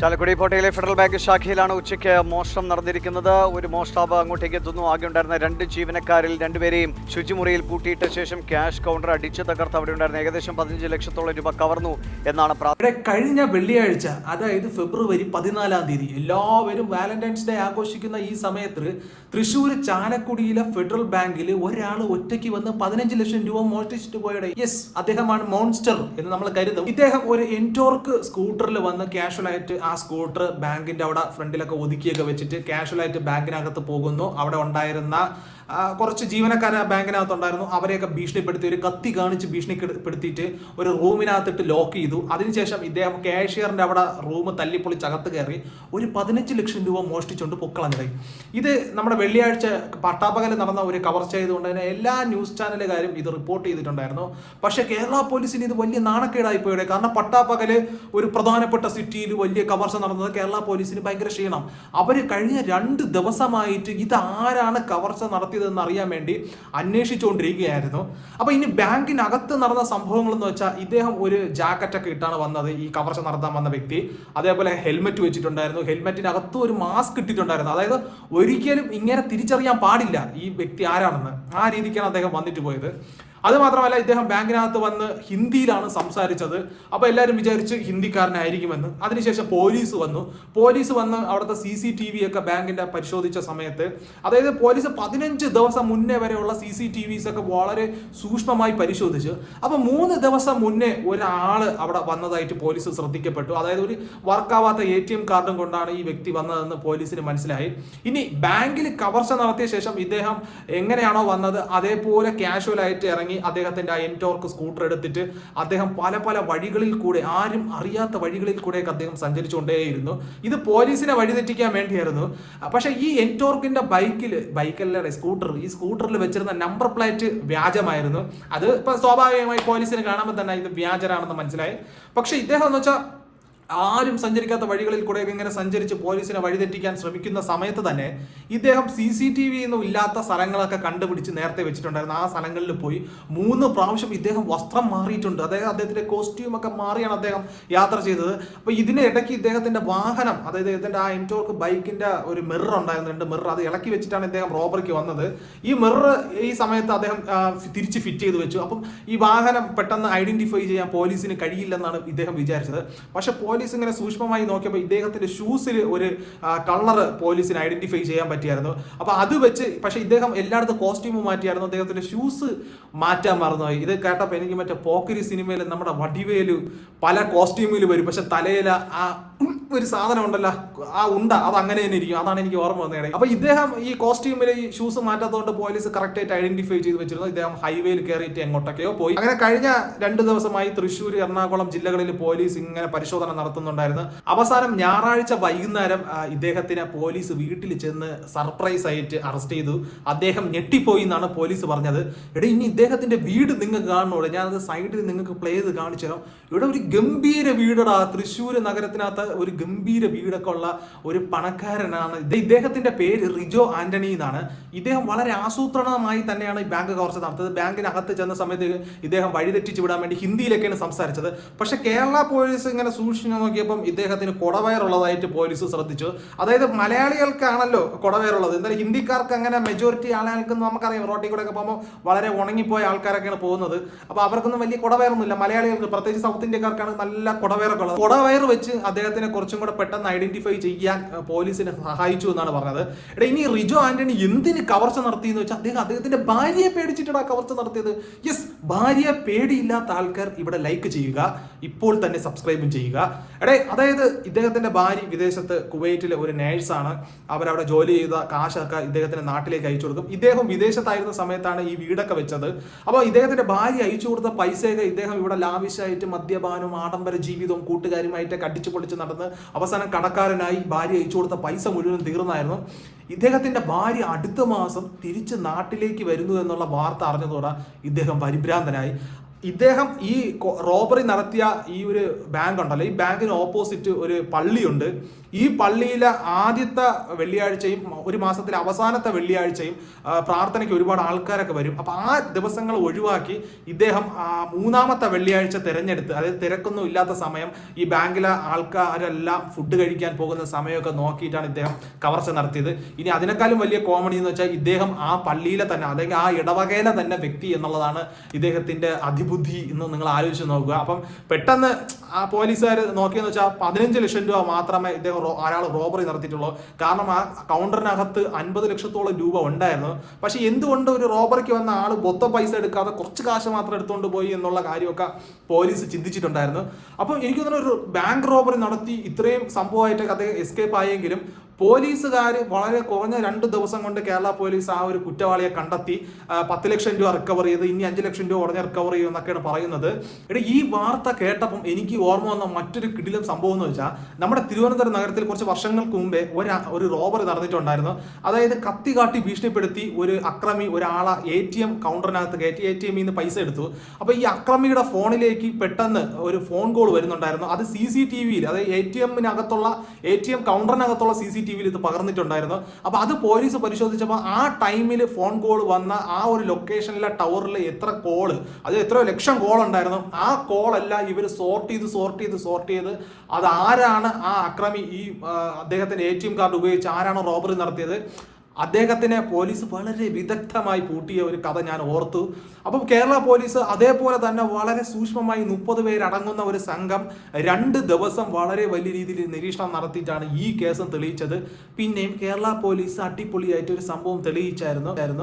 ചാലക്കുടി കോട്ടയിലെ Federal Bank ശാഖയിലാണ് ഉച്ചയ്ക്ക് മോഷണം നടന്നിരിക്കുന്നത്. ഒരു മോഷ്ടാവ് അങ്ങോട്ടേക്ക് എത്തുന്നു. ആകെ ഉണ്ടായിരുന്ന രണ്ട് ജീവനക്കാരിൽ രണ്ടുപേരെയും ശുചിമുറിയിൽ പൂട്ടിയിട്ട ശേഷം ക്യാഷ് കൗണ്ടർ അടിച്ചു തകർത്ത് അവിടെ ഉണ്ടായിരുന്ന ഏകദേശം പതിനഞ്ച് ലക്ഷത്തോളം രൂപ കവർന്നു എന്നാണ് കഴിഞ്ഞ വെള്ളിയാഴ്ച അതായത് ഫെബ്രുവരി പതിനാലാം തീയതി എല്ലാവരും വാലന്റൈൻസ് ഡേ ആഘോഷിക്കുന്ന ഈ സമയത്ത് തൃശ്ശൂർ ചാലക്കുടിയിലെ ഫെഡറൽ ബാങ്കിൽ ഒരാൾ ഒറ്റയ്ക്ക് വന്ന് പതിനഞ്ച് ലക്ഷം രൂപ മോഷ്ടിച്ചിട്ട് പോയുടെ. യെസ് അദ്ദേഹമാണ് മോൺസ്റ്റർ എന്ന് നമ്മൾ കരുതും. ഇദ്ദേഹം ഒരു എന്റോർക്ക് സ്കൂട്ടറിൽ വന്ന് ക്യാഷ്വലായിട്ട് ആ സ്കൂട്ടർ ബാങ്കിന്റെ അവിടെ ഫ്രണ്ടിലൊക്കെ ഒതുക്കിയൊക്കെ വെച്ചിട്ട് കാഷ്വലായിട്ട് ബാങ്കിനകത്ത് പോകുന്നു. അവിടെ ഉണ്ടായിരുന്ന കുറച്ച് ജീവനക്കാർ ബാങ്കിനകത്ത് ഉണ്ടായിരുന്നു. അവരെയൊക്കെ ഭീഷണിപ്പെടുത്തി ഒരു കത്തി കാണിച്ച് ഭീഷണിപ്പെടുത്തിയിട്ട് ഒരു റൂമിനകത്തിട്ട് ലോക്ക് ചെയ്തു. അതിനുശേഷം ഇദ്ദേഹം കാഷ്യറിന്റെ അവിടെ റൂം തല്ലിപ്പൊളിച്ച് അകത്ത് കയറി ഒരു പതിനഞ്ച് ലക്ഷം രൂപ മോഷ്ടിച്ചുകൊണ്ട് പൊക്കളഞ്ഞിടയി ഇത് നമ്മുടെ വെള്ളിയാഴ്ച പട്ടാപ്പകൽ നടന്ന ഒരു കവർച്ച ചെയ്തുകൊണ്ട് തന്നെ എല്ലാ ന്യൂസ് ചാനലുകാരും ഇത് റിപ്പോർട്ട് ചെയ്തിട്ടുണ്ടായിരുന്നു. പക്ഷേ കേരള പോലീസിന് ഇത് വലിയ നാണക്കേടായി പോയുടെ കാരണം പട്ടാപ്പകൽ ഒരു പ്രധാനപ്പെട്ട സിറ്റിയിൽ വലിയ കവർച്ച നടന്നത് കേരള പോലീസിന് ഭയങ്കര ക്ഷീണം. അവർ കഴിഞ്ഞ രണ്ട് ദിവസമായിട്ട് ഇത് ആരാണ് കവർച്ച നടത്തിയതെന്ന് അറിയാൻ വേണ്ടി അന്വേഷിച്ചുകൊണ്ടിരിക്കുകയായിരുന്നു. അപ്പോൾ ഇനി ബാങ്കിനകത്ത് നടന്ന സംഭവങ്ങൾ എന്ന് വെച്ചാൽ ഇദ്ദേഹം ഒരു ജാക്കറ്റൊക്കെ ഇട്ടാണ് വന്നത് ഈ കവർച്ച നടത്താൻ വന്ന വ്യക്തി. അതേപോലെ ഹെൽമെറ്റ് വെച്ചിട്ടുണ്ടായിരുന്നു. ഹെൽമെറ്റിനകത്ത് ഒരു മാസ്ക് ഇട്ടിട്ടുണ്ടായിരുന്നു. അതായത് ഒരിക്കലും ഇങ്ങനെ തിരിച്ചറിയാൻ പാടില്ല ഈ വ്യക്തി ആരാണെന്ന്. ആ രീതിക്കാണ് അദ്ദേഹം വന്നിട്ട് പോയത്. അത് മാത്രമല്ല ഇദ്ദേഹം ബാങ്കിനകത്ത് വന്ന് ഹിന്ദിയിലാണ് സംസാരിച്ചത്. അപ്പോൾ എല്ലാവരും വിചാരിച്ച് ഹിന്ദിക്കാരനായിരിക്കുമെന്ന് അതിനുശേഷം പോലീസ് വന്നു. പോലീസ് വന്ന് അവിടുത്തെ സി സി ടി വി ഒക്കെ ബാങ്കിന്റെ പരിശോധിച്ച സമയത്ത് അതായത് പോലീസ് പതിനഞ്ച് ദിവസം മുന്നേ വരെയുള്ള സി സി ടി വിസ് ഒക്കെ വളരെ സൂക്ഷ്മമായി പരിശോധിച്ച്. അപ്പോൾ മൂന്ന് ദിവസം മുന്നേ ഒരാൾ അവിടെ വന്നതായിട്ട് പോലീസ് ശ്രദ്ധിക്കപ്പെട്ടു. അതായത് ഒരു വർക്കാവാത്ത എ ടി എം കാർഡും കൊണ്ടാണ് ഈ വ്യക്തി വന്നതെന്ന് പോലീസിന് മനസ്സിലായി. ഇനി ബാങ്കിൽ കവർച്ച നടത്തിയ ശേഷം ഇദ്ദേഹം എങ്ങനെയാണോ വന്നത്? അതേപോലെ കാഷ്വൽ ആയിട്ട് ഇറങ്ങി അദ്ദേഹത്തിന്റെ ആ എൻടോർക്ക് സ്കൂട്ടർ എടുത്തിട്ട് അദ്ദേഹം പല പല വഴികളിൽ കൂടെ ആരും അറിയാത്ത വഴികളിൽ കൂടെയൊക്കെ അദ്ദേഹം സഞ്ചരിച്ചുകൊണ്ടേയിരുന്നു. ഇത് പോലീസിനെ വഴിതെറ്റിക്കാൻ വേണ്ടിയായിരുന്നു. പക്ഷേ ഈ എന്റോർക്കിന്റെ ബൈക്കിൽ ബൈക്കല്ലേ സ്കൂട്ടർ ഈ സ്കൂട്ടറിൽ വെച്ചിരുന്ന നമ്പർ പ്ലേറ്റ് വ്യാജമായിരുന്നു. അത് ഇപ്പൊ സ്വാഭാവികമായി പോലീസിന് കാണുമ്പോൾ തന്നെ ഇത് വ്യാജരാണെന്ന് മനസ്സിലായി. പക്ഷെ ഇദ്ദേഹം എന്ന് വെച്ചാൽ ആരും സഞ്ചരിക്കാത്ത വഴികളിൽ കൂടെ ഇങ്ങനെ സഞ്ചരിച്ച് പോലീസിനെ വഴിതെറ്റിക്കാൻ ശ്രമിക്കുന്ന സമയത്ത് തന്നെ ഇദ്ദേഹം സി സി ടി വി ഒന്നും ഇല്ലാത്ത സ്ഥലങ്ങളൊക്കെ കണ്ടുപിടിച്ച് നേരത്തെ വെച്ചിട്ടുണ്ടായിരുന്നു. ആ സ്ഥലങ്ങളിൽ പോയി മൂന്ന് പ്രാവശ്യം ഇദ്ദേഹം വസ്ത്രം മാറിയിട്ടുണ്ട്. അതായത് അദ്ദേഹത്തിന്റെ കോസ്റ്റ്യൂം ഒക്കെ മാറിയാണ് അദ്ദേഹം യാത്ര ചെയ്തത്. അപ്പൊ ഇതിനെ ഇടയ്ക്ക് ഇദ്ദേഹത്തിന്റെ വാഹനം അതായത് ഇദ്ദേഹത്തിന്റെ ആ എന്റോർക്ക് ബൈക്കിന്റെ ഒരു മിറർ ഉണ്ടായിരുന്നു രണ്ട് മിറർ അത് ഇളക്കി വെച്ചിട്ടാണ് ഇദ്ദേഹം റോബറിക്ക് വന്നത്. ഈ മിറർ ഈ സമയത്ത് അദ്ദേഹം തിരിച്ച് ഫിറ്റ് ചെയ്ത് വെച്ചു. അപ്പം ഈ വാഹനം പെട്ടെന്ന് ഐഡന്റിഫൈ ചെയ്യാൻ പോലീസിന് കഴിയില്ലെന്നാണ് ഇദ്ദേഹം വിചാരിച്ചത്. പക്ഷെ പോലീസ് ഇങ്ങനെ സൂക്ഷ്മമായി നോക്കിയപ്പോൾ ഇദ്ദേഹത്തിന്റെ ഷൂസിൽ ഒരു കളർ പോലീസിന് ഐഡന്റിഫൈ ചെയ്യാൻ പറ്റിയായിരുന്നു. അപ്പൊ അത് വെച്ച് പക്ഷേ ഇദ്ദേഹം എല്ലായിടത്തും കോസ്റ്റ്യൂം മാറ്റിയായിരുന്നു. അദ്ദേഹത്തിന്റെ ഷൂസ് മാറ്റാൻ മറന്നുപോയി. ഇത് കേട്ടപ്പോൾ എനിക്ക് മറ്റേ പോക്കരി സിനിമയിൽ നമ്മുടെ വടിവേലു പല കോസ്റ്റ്യൂമിൽ വരും. പക്ഷെ തലയില ആ ഒരു സാധനം ഉണ്ടല്ലോ ആ ഉണ്ട അത് അങ്ങനെ തന്നെ ഇരിക്കും. അതാണ് എനിക്ക് ഓർമ്മ വന്നത് അപ്പൊ ഇദ്ദേഹം ഈ കോസ്റ്റ്യൂമിൽ ഈ ഷൂസ് മാറ്റാത്തതുകൊണ്ട് പോലീസ് കറക്റ്റ് ആയിട്ട് ഐഡന്റിഫൈ ചെയ്ത് വെച്ചിരുന്നു. ഇദ്ദേഹം ഹൈവേയിൽ കയറിയിട്ട് എങ്ങോട്ടൊക്കെയോ പോയി. അങ്ങനെ കഴിഞ്ഞ രണ്ട് ദിവസമായി തൃശ്ശൂർ എറണാകുളം ജില്ലകളിൽ പോലീസ് ഇങ്ങനെ പരിശോധന നടത്തുന്നുണ്ടായിരുന്നു. അവസാനം ഞായറാഴ്ച വൈകുന്നേരം ഇദ്ദേഹത്തിന് പോലീസ് വീട്ടിൽ ചെന്ന് സർപ്രൈസ് ആയിട്ട് അറസ്റ്റ് ചെയ്തു. അദ്ദേഹം ഞെട്ടിപ്പോയി എന്നാണ് പോലീസ് പറഞ്ഞത്. എടാ ഇനി ഇദ്ദേഹത്തിന്റെ വീട് നിങ്ങൾക്ക് കാണുന്നുള്ളൂ ഞാനത് സൈഡിൽ നിങ്ങൾക്ക് പ്ലേ ചെയ്ത് കാണിച്ചു തരാം. ഇവിടെ ഒരു ഗംഭീര വീടടാ. തൃശ്ശൂർ നഗരത്തിനകത്ത് ഒരു ഗംഭീര വീടൊക്കെ ഉള്ള ഒരു പണക്കാരനാണ്. ഇദ്ദേഹത്തിന്റെ പേര് റിജോ ആന്റണി എന്നാണ്. ഇദ്ദേഹം വളരെ ആസൂത്രണമായി തന്നെയാണ് ഈ ബാങ്ക് കവർച്ച നടത്തിയത്. ബാങ്കിനകത്ത് ചെന്ന സമയത്ത് ഇദ്ദേഹം വഴിതെറ്റിച്ച് വിടാൻ വേണ്ടി ഹിന്ദിയിലൊക്കെയാണ് സംസാരിച്ചത്. പക്ഷെ കേരള പോലീസ് ഇങ്ങനെ സൂക്ഷിച്ചു നോക്കിയപ്പം ഇദ്ദേഹത്തിന് കുടവയറുള്ളതായിട്ട് പോലീസ് ശ്രദ്ധിച്ചു. അതായത് മലയാളികൾക്കാണല്ലോ കുടവയറുള്ളത്. എന്തായാലും ഹിന്ദിക്കാർക്ക് അങ്ങനെ മെജോറിറ്റി ആളുകൾക്ക് നമുക്കറിയാം. റോട്ടിൽ കൂടെ ഒക്കെ പോകുമ്പോൾ വളരെ ഉണങ്ങിപ്പോയ ആൾക്കാരൊക്കെയാണ് പോകുന്നത്. അപ്പോൾ അവർക്കൊന്നും വലിയ കുടവയറൊന്നുമില്ല. മലയാളികൾക്ക് പ്രത്യേകിച്ച് സൗത്ത് ഇന്ത്യക്കാർക്കാണ് നല്ല കുടവയറൊക്കെ ഉള്ളത്. കുടവയർ വെച്ച് അദ്ദേഹത്തിനെ കുറച്ചും കൂടെ പെട്ടെന്ന് ഐഡന്റിഫൈ ചെയ്യാൻ പോലീസിനെ സഹായിച്ചു എന്നാണ് പറഞ്ഞത്. എടാ ഇനി റിജോ ആന്റണി എന്തിന് കവർച്ച നടത്തി എന്ന് വെച്ചാൽ അദ്ദേഹം അദ്ദേഹത്തിന്റെ ഭാര്യയെ പേടിച്ചിട്ടാണ് കവർച്ച നടത്തിയത്. യെസ് ഭാര്യ പേടിയില്ലാത്ത ആൾക്കാർ ഇവിടെ ലൈക്ക് ചെയ്യുക. ഇപ്പോൾ തന്നെ സബ്സ്ക്രൈബും ചെയ്യുക. എടേ അതായത് ഇദ്ദേഹത്തിന്റെ ഭാര്യ വിദേശത്ത് കുവൈറ്റിലെ ഒരു നേഴ്സാണ്. അവരവിടെ ജോലി ചെയ്ത കാശൊക്കെ ഇദ്ദേഹത്തിന്റെ നാട്ടിലേക്ക് അയച്ചു കൊടുക്കും. ഇദ്ദേഹം വിദേശത്തായിരുന്ന സമയത്താണ് ഈ വീടൊക്കെ വെച്ചത്. അപ്പോൾ ഇദ്ദേഹത്തിന്റെ ഭാര്യ അയച്ചു കൊടുത്ത പൈസയൊക്കെ ഇദ്ദേഹം ഇവിടെ ലാവിശായിട്ട് മദ്യപാനവും ആഡംബര ജീവിതവും കൂട്ടുകാരുമായിട്ട് അടിച്ചു പൊളിച്ച് നടന്ന് അവസാനം കടക്കാരനായി ഭാര്യ അയച്ചു കൊടുത്ത പൈസ മുഴുവൻ തീർന്നായിരുന്നു. ഇദ്ദേഹത്തിന്റെ ഭാര്യ അടുത്ത മാസം തിരിച്ച് നാട്ടിലേക്ക് വരുന്നു എന്നുള്ള വാർത്ത അറിഞ്ഞതോടെ ഇദ്ദേഹം പരിഭ്രാന്തനായി. ഇദ്ദേഹം ഈ റോബറി നടത്തിയ ഈ ഒരു ബാങ്ക് ഉണ്ടല്ലോ ഈ ബാങ്കിന് ഓപ്പോസിറ്റ് ഒരു പള്ളിയുണ്ട്. ഈ പള്ളിയിലെ ആദ്യത്തെ വെള്ളിയാഴ്ചയും ഒരു മാസത്തിലെ അവസാനത്തെ വെള്ളിയാഴ്ചയും പ്രാർത്ഥനയ്ക്ക് ഒരുപാട് ആൾക്കാരൊക്കെ വരും. അപ്പൊ ആ ദിവസങ്ങൾ ഒഴിവാക്കി ഇദ്ദേഹം ആ, മൂന്നാമത്തെ വെള്ളിയാഴ്ച തിരഞ്ഞെടുത്ത് അതായത് തിരക്കൊന്നും ഇല്ലാത്ത സമയം ഈ ബാങ്കിലെ ആൾക്കാരെല്ലാം ഫുഡ് കഴിക്കാൻ പോകുന്ന സമയമൊക്കെ നോക്കിയിട്ടാണ് ഇദ്ദേഹം കവർച്ച നടത്തിയത്. ഇനി അതിനേക്കാളും വലിയ കോമഡി എന്ന് വെച്ചാൽ ഇദ്ദേഹം ആ പള്ളിയിലെ തന്നെ അല്ലെങ്കിൽ ആ ഇടവകയിലെ തന്നെ വ്യക്തി എന്നുള്ളതാണ് ഇദ്ദേഹത്തിന്റെ അതിബുദ്ധി എന്ന് നിങ്ങൾ ആലോചിച്ച് നോക്കുക. അപ്പം പെട്ടെന്ന് ആ പോലീസുകാർ നോക്കിയെന്ന് വെച്ചാൽ പതിനഞ്ച് ലക്ഷം രൂപ മാത്രമേ ഇദ്ദേഹം ഒരാൾ റോബറി നടത്തിയിട്ടുള്ളൂ. കാരണം ആ കൗണ്ടറിനകത്ത് അൻപത് ലക്ഷത്തോളം രൂപ ഉണ്ടായിരുന്നു. പക്ഷെ എന്തുകൊണ്ട് ഒരു റോബറിക്ക് വന്ന ആൾ മൊത്തം പൈസ എടുക്കാതെ കുറച്ച് കാശ് മാത്രം എടുത്തുകൊണ്ട് പോയി എന്നുള്ള കാര്യമൊക്കെ പോലീസ് ചിന്തിച്ചിട്ടുണ്ടായിരുന്നു. അപ്പം എനിക്ക് തോന്നുന്നു ഒരു ബാങ്ക് റോബറി നടത്തി ഇത്രയും സംഭവമായിട്ട് അദ്ദേഹം എസ്കേപ്പ് ആയെങ്കിലും പോലീസുകാർ വളരെ കുറഞ്ഞ രണ്ട് ദിവസം കൊണ്ട് കേരള പോലീസ് ആ ഒരു കുറ്റവാളിയെ കണ്ടെത്തി പത്ത് ലക്ഷം രൂപ റിക്കവർ ചെയ്ത് ഇനി അഞ്ച് ലക്ഷം രൂപ ഉടനെ റിക്കവർ ചെയ്യും എന്നൊക്കെയാണ് പറയുന്നത്. എടാ ഈ വാർത്ത കേട്ടപ്പം എനിക്ക് ഓർമ്മ വന്ന മറ്റൊരു കിടിലം സംഭവം എന്ന് വെച്ചാൽ നമ്മുടെ തിരുവനന്തപുരം നഗരത്തിൽ കുറച്ച് വർഷങ്ങൾക്ക് മുമ്പേ ഒരു ഒരു റോബർ നടന്നിട്ടുണ്ടായിരുന്നു. അതായത് കത്തി കാട്ടി ഭീഷണിപ്പെടുത്തി ഒരു അക്രമി ഒരാളെ എ ടി എം കൗണ്ടറിനകത്ത് കയറ്റി എ ടി എമ്മിൽ നിന്ന് പൈസ എടുത്തു. അപ്പോൾ ഈ അക്രമിയുടെ ഫോണിലേക്ക് പെട്ടെന്ന് ഒരു ഫോൺ കോൾ വരുന്നുണ്ടായിരുന്നു. അത് സി സി ടി വിയിൽ അതായത് എ ടി എമ്മിനകത്തുള്ള എ ടി എം കൗണ്ടറിനകത്തുള്ള സി സി ടി വിയിൽ ഇത് പകർന്നിട്ടുണ്ടായിരുന്നു. അപ്പോൾ അത് പോലീസ് പരിശോധിച്ചപ്പോൾ ആ ടൈമിൽ ഫോൺ കോൾ വന്ന ആ ഒരു ലൊക്കേഷനിലെ ടവറിൽ എത്ര കോൾ അത് എത്രയോ ലക്ഷം കോൾ ഉണ്ടായിരുന്നു. ആ കോൾ കോളെല്ലാം ഇവർ സോർട്ട് ചെയ്ത് സോർട്ട് ചെയ്ത് സോർട്ട് ചെയ്ത് അത് ആരാണ് ആ അക്രമി ഈ അദ്ദേഹത്തിന്റെ എ ടി എം കാർഡ് ഉപയോഗിച്ച് ആരാണ് റോബറി നടത്തിയത്? അദ്ദേഹത്തിനെ പോലീസ് വളരെ വിദഗ്ധമായി പൂട്ടിയ ഒരു കഥ ഞാൻ ഓർത്തു. അപ്പം കേരള പോലീസ് അതേപോലെ തന്നെ വളരെ സൂക്ഷ്മമായി മുപ്പത് പേരടങ്ങുന്ന ഒരു സംഘം രണ്ട് ദിവസം വളരെ വലിയ രീതിയിൽ നിരീക്ഷണം നടത്തിയിട്ടാണ് ഈ കേസ് തെളിയിച്ചത്. പിന്നെയും കേരള പോലീസ് അടിപൊളിയായിട്ട് ഒരു സംഭവം തെളിയിച്ചായിരുന്നു.